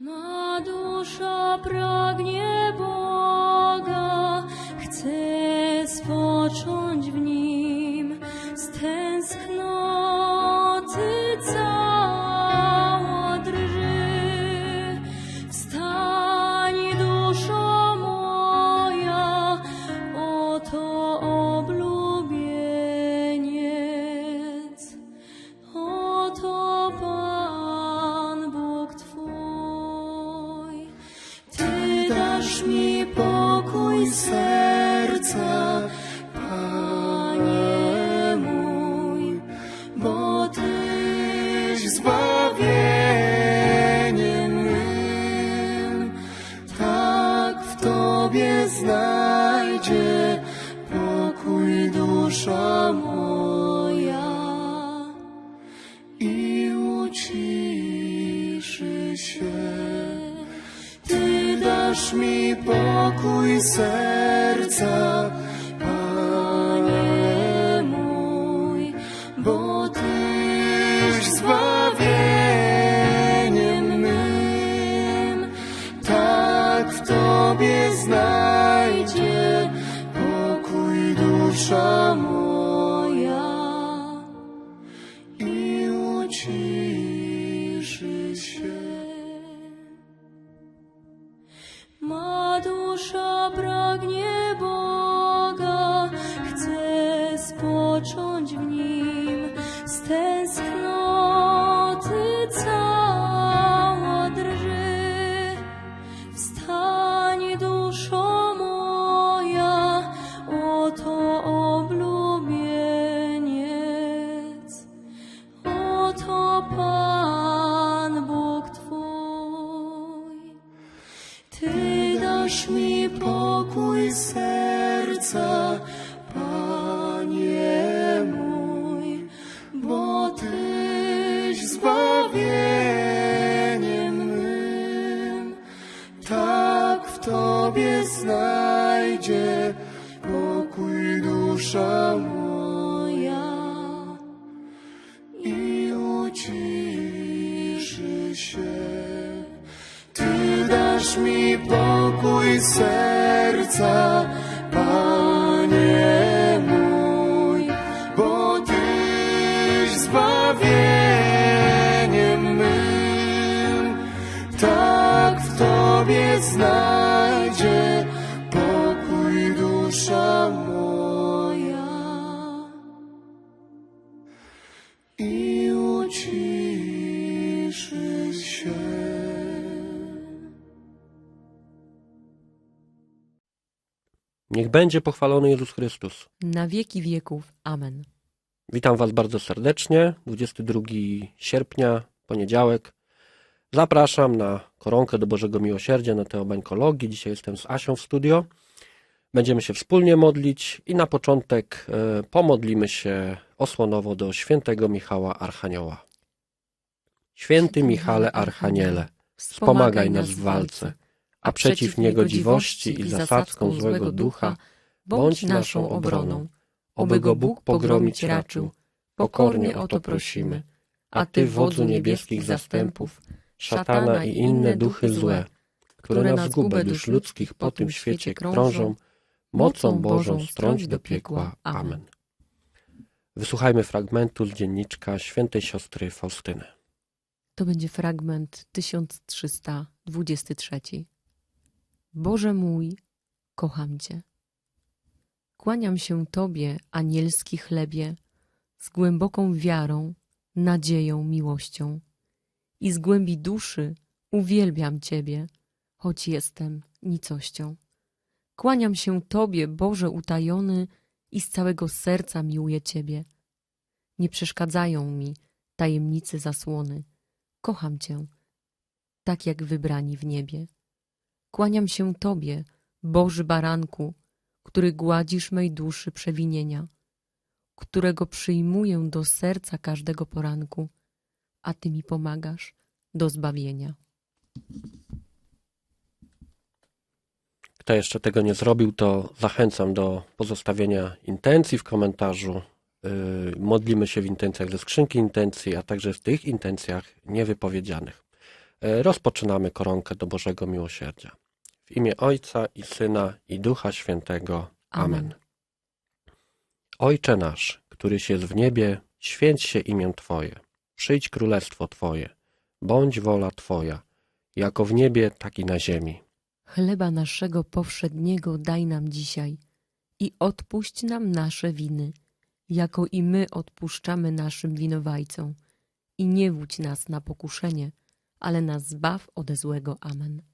Ma dusza pragnie Boga, chce spocząć w Nim, dasz mi pokój serca, serca, Tobie znajdzie pokój dusza moja i uciszy się. Ty dasz mi pokój serca, Niech będzie pochwalony Jezus Chrystus. na wieki wieków. Amen. Witam Was bardzo serdecznie. 22 sierpnia, poniedziałek. Zapraszam na koronkę do Bożego Miłosierdzia na teobańkologii. Dzisiaj jestem z Asią w studio. Będziemy się wspólnie modlić i na początek e, pomodlimy się osłonowo do świętego Michała Archanioła. Święty Michale Archaniele, wspomagaj nas w walce, a przeciw niegodziwości i zasadzką złego ducha bądź naszą obroną. Oby go Bóg pogromić raczył, pokornie o to prosimy. A Ty, wodzu niebieskich zastępów, szatana i inne duchy złe, które na zgubę dusz ludzkich po tym świecie krążą, mocą Bożą strąć do piekła. Amen. Wysłuchajmy fragmentu z dzienniczka świętej siostry Faustyny. To będzie fragment 1323. Boże mój, kocham Cię. Kłaniam się Tobie, anielski chlebie, z głęboką wiarą, nadzieją, miłością. I z głębi duszy uwielbiam Ciebie, choć jestem nicością. Kłaniam się Tobie, Boże utajony, i z całego serca miłuję Ciebie. Nie przeszkadzają mi tajemnice zasłony. Kocham Cię, tak jak wybrani w niebie. Kłaniam się Tobie, Boży baranku, który gładzisz mej duszy przewinienia, którego przyjmuję do serca każdego poranku, a Ty mi pomagasz do zbawienia. Kto jeszcze tego nie zrobił, to zachęcam do pozostawienia intencji w komentarzu. Yy, Modlimy się w intencjach ze skrzynki intencji, a także w tych intencjach niewypowiedzianych. E, Rozpoczynamy koronkę do Bożego Miłosierdzia. W imię Ojca i Syna i Ducha Świętego. Amen. Amen. Ojcze nasz, któryś jest w niebie, święć się imię Twoje. Przyjdź królestwo Twoje. Bądź wola Twoja, jako w niebie, tak i na ziemi. Chleba naszego powszedniego daj nam dzisiaj i odpuść nam nasze winy, jako i my odpuszczamy naszym winowajcom. I nie wódź nas na pokuszenie, ale nas zbaw ode złego. Amen.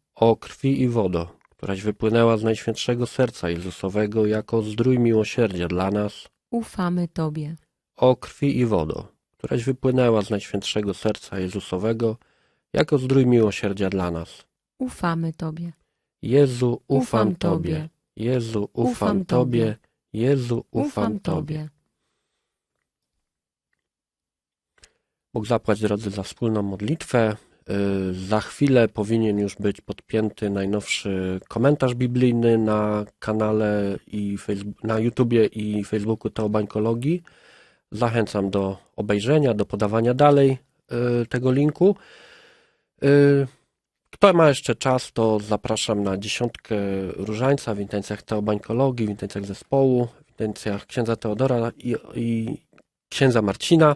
O krwi i wodo, któraś wypłynęła z Najświętszego Serca Jezusowego jako zdrój miłosierdzia dla nas. Ufamy Tobie. O krwi i wodo, któraś wypłynęła z Najświętszego Serca Jezusowego jako zdrój miłosierdzia dla nas. Ufamy Tobie. Jezu, ufam, Ufam Tobie. Tobie. Jezu, ufam, Ufam Tobie. Tobie. Jezu, ufam, Ufam Tobie. Tobie. Bóg zapłać, drodzy, za wspólną modlitwę. Yy, Za chwilę powinien już być podpięty najnowszy komentarz biblijny na kanale i na YouTubie i Facebooku Teobańkologii. Zachęcam do obejrzenia, do podawania dalej yy, tego linku. Yy, Kto ma jeszcze czas, to zapraszam na dziesiątkę różańca w intencjach Teobańkologii, w intencjach zespołu, w intencjach księdza Teodora i, i księdza Marcina.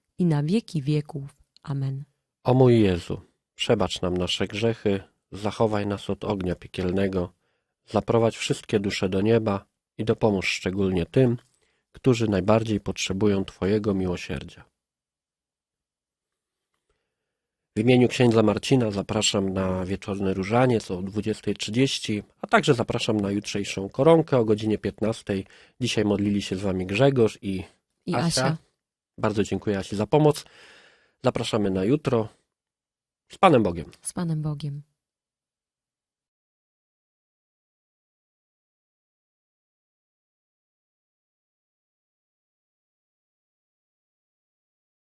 i na wieki wieków. Amen. O mój Jezu, przebacz nam nasze grzechy, zachowaj nas od ognia piekielnego, zaprowadź wszystkie dusze do nieba i dopomóż szczególnie tym, którzy najbardziej potrzebują Twojego miłosierdzia. W imieniu księdza Marcina zapraszam na wieczorny różaniec o 20.30, a także zapraszam na jutrzejszą koronkę o godzinie 15.00. Dzisiaj modlili się z Wami Grzegorz i I Asia. Asia. Bardzo dziękuję Asi za pomoc. Zapraszamy na jutro. Z Panem Bogiem. Z Panem Bogiem.